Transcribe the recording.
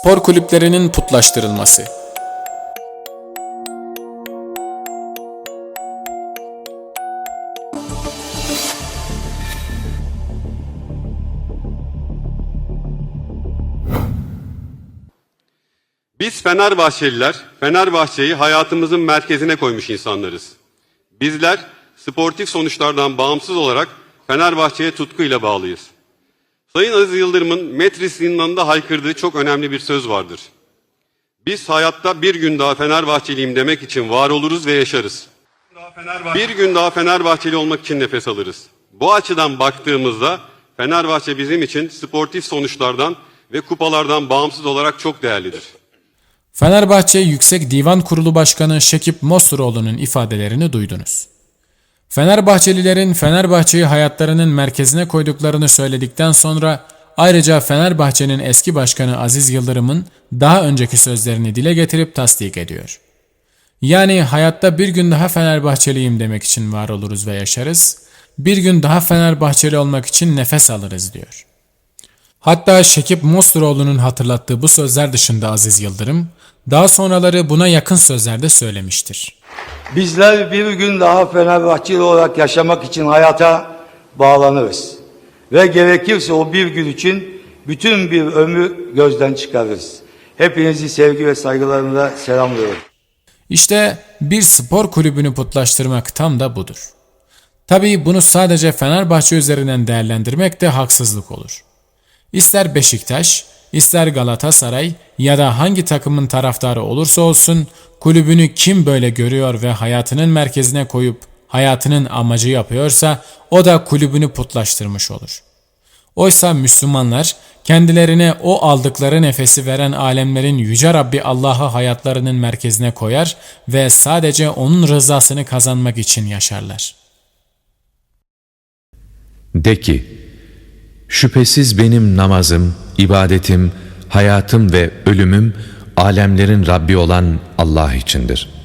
Spor kulüplerinin putlaştırılması. Biz Fenerbahçeliler, Fenerbahçe'yi hayatımızın merkezine koymuş insanlarız. Bizler sportif sonuçlardan bağımsız olarak Fenerbahçe'ye tutkuyla bağlıyız. Sayın Aziz Yıldırım'ın Metris zindanında haykırdığı çok önemli bir söz vardır. Biz hayatta bir gün daha Fenerbahçeliyim demek için var oluruz ve yaşarız. Bir gün daha Fenerbahçeli olmak için nefes alırız. Bu açıdan baktığımızda Fenerbahçe bizim için sportif sonuçlardan ve kupalardan bağımsız olarak çok değerlidir. Fenerbahçe Yüksek Divan Kurulu Başkanı Şekip Mosturoğlu'nun ifadelerini duydunuz. Fenerbahçelilerin Fenerbahçe'yi hayatlarının merkezine koyduklarını söyledikten sonra ayrıca Fenerbahçe'nin eski başkanı Aziz Yıldırım'ın daha önceki sözlerini dile getirip tasdik ediyor. Yani hayatta bir gün daha Fenerbahçeliyim demek için var oluruz ve yaşarız, bir gün daha Fenerbahçeli olmak için nefes alırız diyor. Hatta Şekip Mosturoğlu'nun hatırlattığı bu sözler dışında Aziz Yıldırım, daha sonraları buna yakın sözlerde söylemiştir. Bizler bir gün daha Fenerbahçeli olarak yaşamak için hayata bağlanırız. Ve gerekirse o bir gün için bütün bir ömrü gözden çıkarırız. Hepinizi sevgi ve saygılarımla selamlıyorum. İşte bir spor kulübünü putlaştırmak tam da budur. Tabii bunu sadece Fenerbahçe üzerinden değerlendirmek de haksızlık olur. İster Beşiktaş, ister Galatasaray ya da hangi takımın taraftarı olursa olsun kulübünü kim böyle görüyor ve hayatının merkezine koyup hayatının amacı yapıyorsa o da kulübünü putlaştırmış olur. Oysa Müslümanlar kendilerine o aldıkları nefesi veren alemlerin yüce Rabbi Allah'ı hayatlarının merkezine koyar ve sadece onun rızasını kazanmak için yaşarlar. De ki, şüphesiz benim namazım, ibadetim, hayatım ve ölümüm alemlerin Rabbi olan Allah içindir.